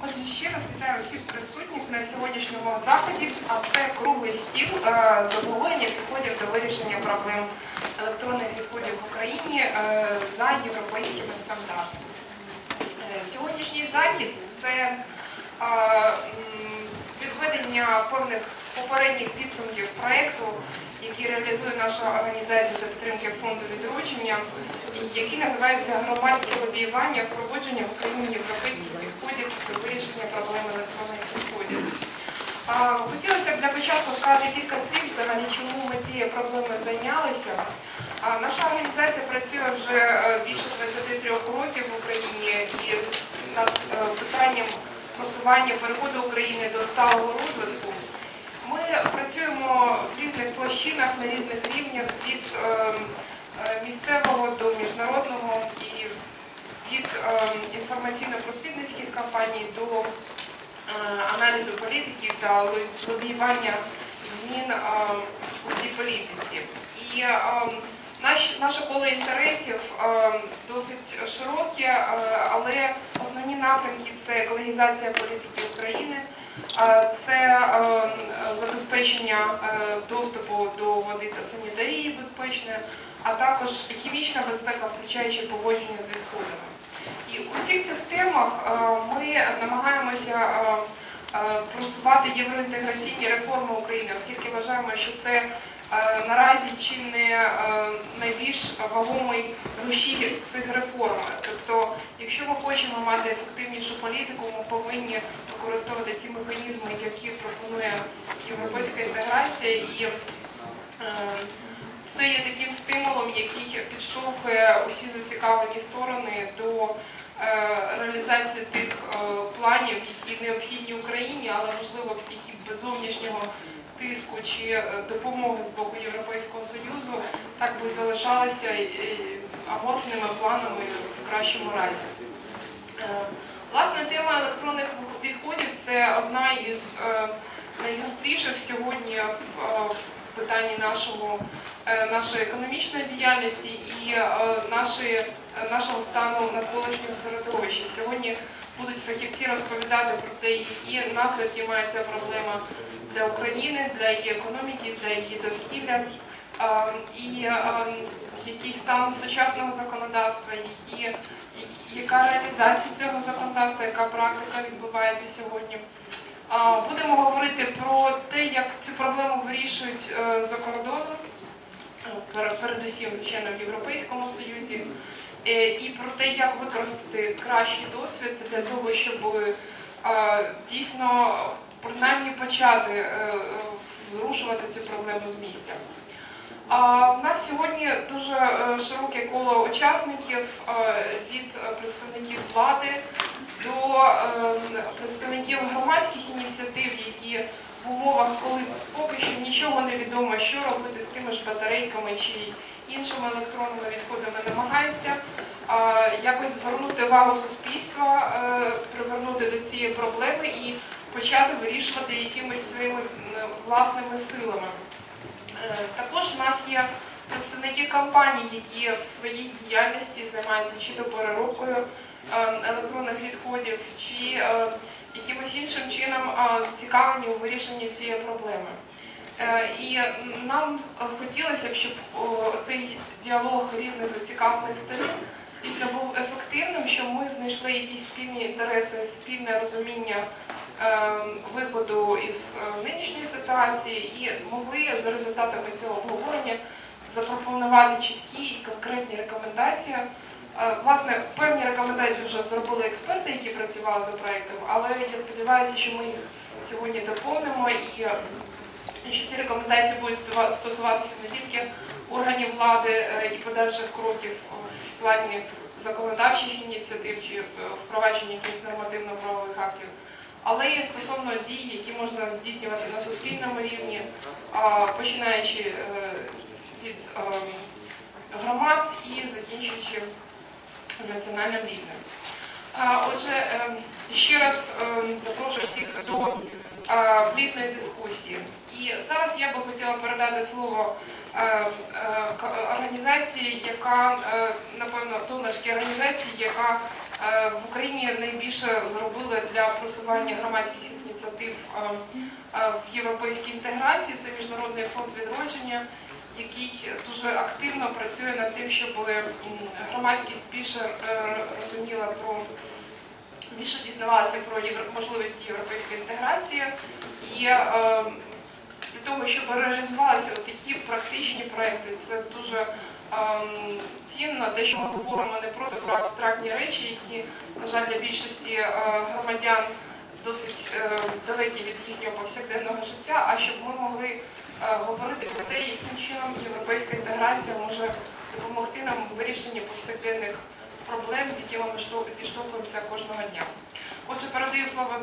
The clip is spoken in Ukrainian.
Отже, ще раз вітаю всіх присутніх на сьогоднішньому заході. А це круглий стіл е, з обговорення підходів до вирішення проблем електронних відходів в Україні е, за європейськими стандартами. Е, Сьогоднішній захід це м, підведення певних попередніх підсумків проєкту, який реалізує наша організація за підтримки фонду відручення, який називається громадське лобіювання впровадження в Україні європейських підходів до вирішення проблем електронних відходів. А, Хотілося б для початку сказати кілька слів взагалі, чому ми цією проблемою зайнялися. Наша організація працює вже е, більше 23 років в Україні і над е, питанням просування переходу України до сталого розвитку. Ми працюємо в різних площинах на різних рівнях від е, місцевого до міжнародного і від інформаційно-просвітницьких кампаній до аналізу політики та лобіювання змін е, у цій політиці. І е, наше поле інтересів е, досить широке, е, але основні напрямки це екологізація політики України, е, це е, забезпечення е, доступу до води та санітарії безпечної, а також хімічна безпека, включаючи поводження з відходами. І у всіх цих темах е, ми намагаємося е, е, просувати євроінтеграційні реформи України, оскільки вважаємо, що це наразі чи не найбільш вагомий рушій цих реформ. Тобто, якщо ми хочемо мати ефективнішу політику, ми повинні використовувати ті механізми, які пропонує європейська інтеграція і це є таким стимулом, який підштовхує усі зацікавлені сторони до е, реалізації тих е, планів, які необхідні Україні, але можливо які без зовнішнього тиску чи е, допомоги з боку Європейського Союзу так би і залишалися е, аморфними планами в кращому разі. Е, Власне, тема електронних відходів це одна із найгостріших сьогодні в питанні нашого, нашої економічної діяльності і нашого стану навколишнього середовища. Сьогодні будуть фахівці розповідати про те, які наслідки має ця проблема для України, для її економіки, для її довкілля. Е, І е, який стан сучасного законодавства, які, яка реалізація цього законодавства, яка практика відбувається сьогодні. Будемо говорити про те, як цю проблему вирішують е, за кордоном, передусім, звичайно, в Європейському Союзі, і про те, як використати кращий досвід для того, щоб е, дійсно принаймні почати е, е, зрушувати цю проблему з місця. У нас сьогодні дуже е, широке коло учасників е, від е, представників влади до е, представників громадських ініціатив, які в умовах, коли поки що нічого не відомо, що робити з тими ж батарейками чи іншими електронними відходами, намагаються е, якось звернути увагу суспільства, е, привернути до цієї проблеми і почати вирішувати якимись своїми власними силами. Е, Також в нас є представники компаній, які в своїй діяльності займаються чи то переробкою е, електронних відходів, чи якимось іншим чином зацікавлені у вирішенні цієї проблеми. Е, І нам хотілося б, щоб цей діалог різних зацікавлених сторін дійсно був ефективним, щоб ми знайшли якісь спільні інтереси, спільне розуміння е, виходу із е, нинішньої ситуації і могли за результатами цього обговорення запропонувати чіткі і конкретні рекомендації. Е, Власне, певні рекомендації вже зробили експерти, які працювали за проектом, але я сподіваюся, що ми їх сьогодні доповнимо і що ці рекомендації будуть стосуватися не тільки органів влади е, і подальших кроків в плані законодавчих ініціатив чи е, впровадження якихось нормативно-правових актів, але і стосовно дій, які можна здійснювати на суспільному рівні, починаючи е, від громад і закінчуючи національним рівнем. Отже, ще раз запрошую всіх до плідної дискусії. І зараз я би хотіла передати слово е, е, організації, яка, е, напевно, донорській організації, яка Е, В Україні найбільше зробили для просування громадських ініціатив е, е, в європейській інтеграції. Це Міжнародний фонд відродження, який дуже активно працює над тим, щоб громадськість більше е, розуміла про більше дізнавалася про можливості європейської інтеграції. І е, для того, щоб реалізувалися такі практичні проекти, це дуже ем, цінно, те, що ми говоримо не просто про абстрактні речі, які, на жаль, для більшості е, громадян досить е, далекі від їхнього повсякденного життя, а щоб ми могли говорити про те, яким чином європейська інтеграція може допомогти нам у вирішенні повсякденних проблем, з якими ми штовх- зіштовхуємося кожного дня. Отже, передаю слово.